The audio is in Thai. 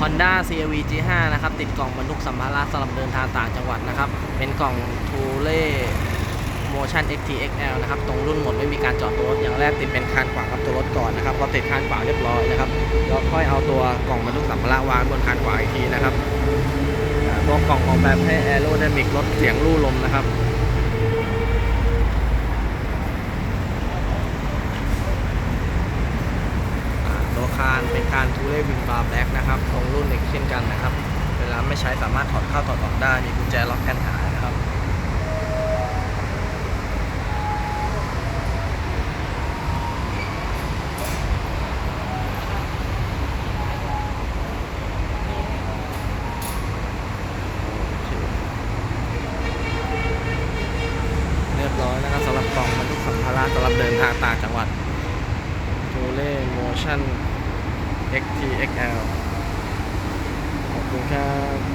Honda CRV G5 นะครับ ติดกล่องบรรทุกสัมภาระสำหรับเดินทางต่างจังหวัดนะครับ เป็นกล่อง t u l e Motion XT XL นะครับ ตรงรุ่นหมดไม่มีการจอดตัวรถ อย่างแรกติดเป็นคานขวางกับตัวรถก่อนนะครับ พอติดคานขวางเรียบร้อยนะครับแล้วค่อยเอาตัวกล่องบรรทุกสัมภาระวางบนคานขวางอีกทีนะครับตัวกล่องออกแบบให้ Aerodynamic ลดเสียงลู่ลมนะครับ อ่าตัว คานเป็นคานทูเล่วิงบาร์แบล็กนะครับตรงรุ่นเอกเช่นกันนะครับ เวลาไม่ใช้สามารถถอดเข้าถอดออกได้ มีกุญแจล็อกแอนหายนะครับ เรียบร้อยนะครับสำหรับกล่องบรรทุกสัมภาระสำหรับเดินทางต่างจังหวัด t u l e Motion XT XL ขอบคุณครับ